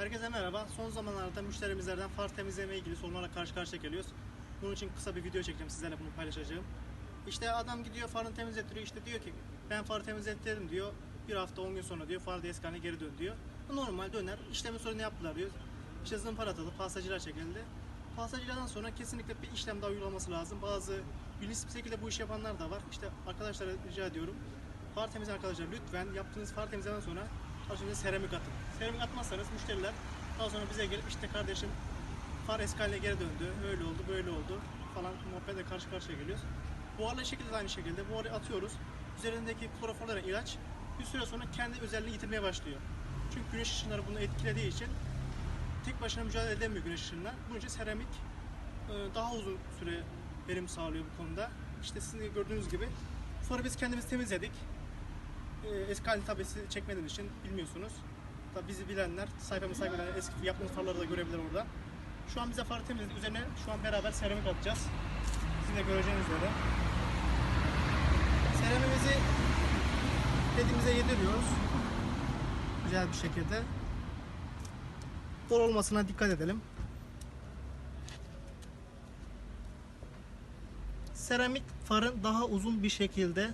Herkese merhaba. Son zamanlarda müşterimizlerden far temizleme ilgili sorunlarla karşı karşıya geliyoruz. Bunun için kısa bir video çekeceğim sizlerle bunu paylaşacağım. İşte adam gidiyor farını temizletiyor işte diyor ki ben farı temizlettim diyor. Bir hafta 10 gün sonra diyor far haline geri dön diyor. Normal döner. İşlemi sonra ne yaptılar diyor. İşte zımpara atıldı, pastacılar çekildi. Pastacılardan sonra kesinlikle bir işlem daha uygulaması lazım. Bazı bilinçli bir şekilde bu işi yapanlar da var. İşte arkadaşlara rica ediyorum. Far temizleyen arkadaşlar lütfen yaptığınız far temizlemeden sonra Arkadaşlar seramik atın. Seramik atmazsanız müşteriler daha sonra bize gelip işte kardeşim far eski haline geri döndü. Öyle oldu, böyle oldu falan muhabbetle karşı karşıya geliyoruz. Buharlı şekilde de aynı şekilde buharı atıyoruz. Üzerindeki klorofor denen ilaç bir süre sonra kendi özelliğini yitirmeye başlıyor. Çünkü güneş ışınları bunu etkilediği için tek başına mücadele edemiyor güneş ışınlar. Bunun için seramik e, daha uzun süre verim sağlıyor bu konuda. İşte sizin gördüğünüz gibi farı biz kendimiz temizledik. E, eski halini tabii siz çekmediğiniz için bilmiyorsunuz. Tabii bizi bilenler, sayfamızı takip eski yaptığımız farları da görebilir orada. Şu an bize farı temizledik. Üzerine şu an beraber seramik atacağız. Sizin de göreceğiniz üzere. Seramimizi dediğimize yediriyoruz. Güzel bir şekilde. Bol olmasına dikkat edelim. Seramik farın daha uzun bir şekilde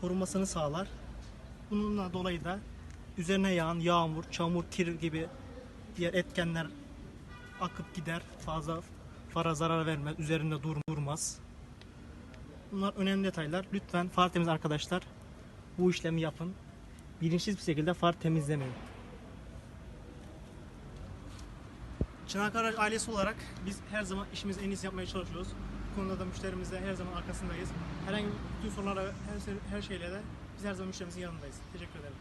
korumasını sağlar. Bununla dolayı da üzerine yağan yağmur, çamur, kir gibi diğer etkenler akıp gider. Fazla fara zarar vermez, üzerinde dur durmaz. Bunlar önemli detaylar. Lütfen far temiz arkadaşlar bu işlemi yapın. Bilinçsiz bir şekilde far temizlemeyin. Çınar Karaç ailesi olarak biz her zaman işimizi en iyisi yapmaya çalışıyoruz. Konuda da müşterimizle her zaman arkasındayız. Herhangi bir sorunlara, her, her şeyle de biz her zaman müşterimizin yanındayız. Teşekkür ederim.